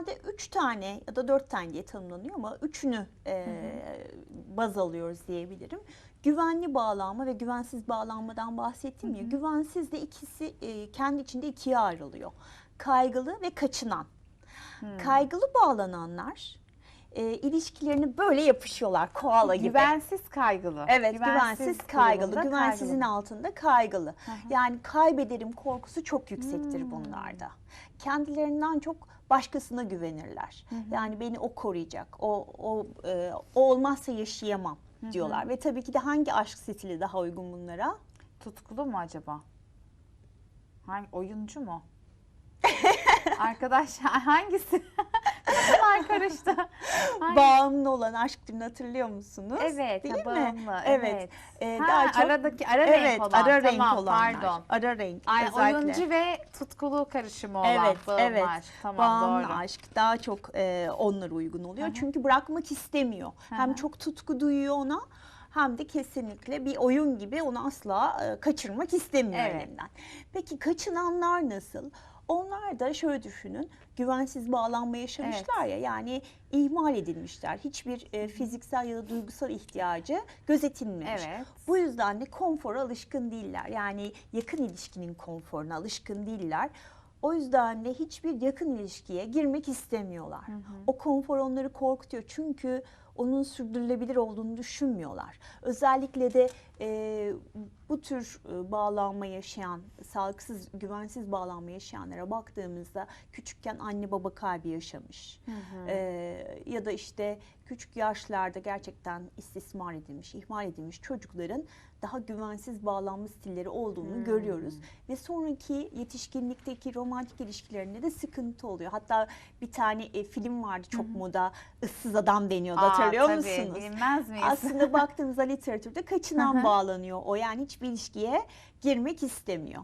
genelde üç tane ya da dört tane diye tanımlanıyor ama üçünü e, baz alıyoruz diyebilirim. Güvenli bağlanma ve güvensiz bağlanmadan bahsettim ya. Güvensiz de ikisi e, kendi içinde ikiye ayrılıyor. Kaygılı ve kaçınan. Kaygılı bağlananlar e, ilişkilerini böyle yapışıyorlar koala gibi. Güvensiz kaygılı. Evet, güvensiz, kaygılı. durumunda Güvensizin kaygılı. altında kaygılı. Yani kaybederim korkusu çok yüksektir Hmm. bunlarda. Kendilerinden çok başkasına güvenirler. Yani beni o koruyacak. O o e, o olmazsa yaşayamam diyorlar. Ve tabii ki de hangi aşk stili daha uygun bunlara? Tutkulu mu acaba? Hangi oyuncu mu? Arkadaş hangisi? Karıştı. Bağımlı olan aşk stilini hatırlıyor musunuz? Evet, Değil ha, mi? bağımlı, Evet. evet. E, Ha, daha çok aradaki ara evet, renk olan. ara renk tamam, olanlar. Pardon. Ara renk. Ay, özellikle. oyuncu ve tutkulu karışımı olan Evet, bağımlı evet. aşk. Tamam Bağımlı doğru. aşk daha çok e, onlara uygun oluyor. Hı hı. Çünkü bırakmak istemiyor. Hem hı. çok tutku duyuyor ona hem de kesinlikle bir oyun gibi onu asla e, kaçırmak istemiyor Evet. elinden. Peki kaçınanlar nasıl? Onlar da şöyle düşünün, güvensiz bağlanma yaşamışlar ya yani ihmal edilmişler. Hiçbir e, fiziksel ya da duygusal ihtiyacı gözetilmemiş. Evet. Bu yüzden de konfora alışkın değiller. Yani yakın ilişkinin konforuna alışkın değiller. O yüzden de hiçbir yakın ilişkiye girmek istemiyorlar. O konfor onları korkutuyor çünkü onun sürdürülebilir olduğunu düşünmüyorlar. Özellikle de e, bu tür e, bağlanma yaşayan, sağlıksız, güvensiz bağlanma yaşayanlara baktığımızda küçükken anne baba kaybı yaşamış. E, ya da işte küçük yaşlarda gerçekten istismar edilmiş, ihmal edilmiş çocukların daha güvensiz bağlanma stilleri olduğunu görüyoruz. Ve sonraki yetişkinlikteki romantik ilişkilerinde de sıkıntı oluyor. Hatta bir tane e, film vardı çok moda, ıssız adam deniyordu Aa, hatırlıyor tabii, musunuz? Bilmez miyiz? Aslında baktığımızda literatürde kaçınan bağlanıyor. O yani hiçbir ilişkiye girmek istemiyor.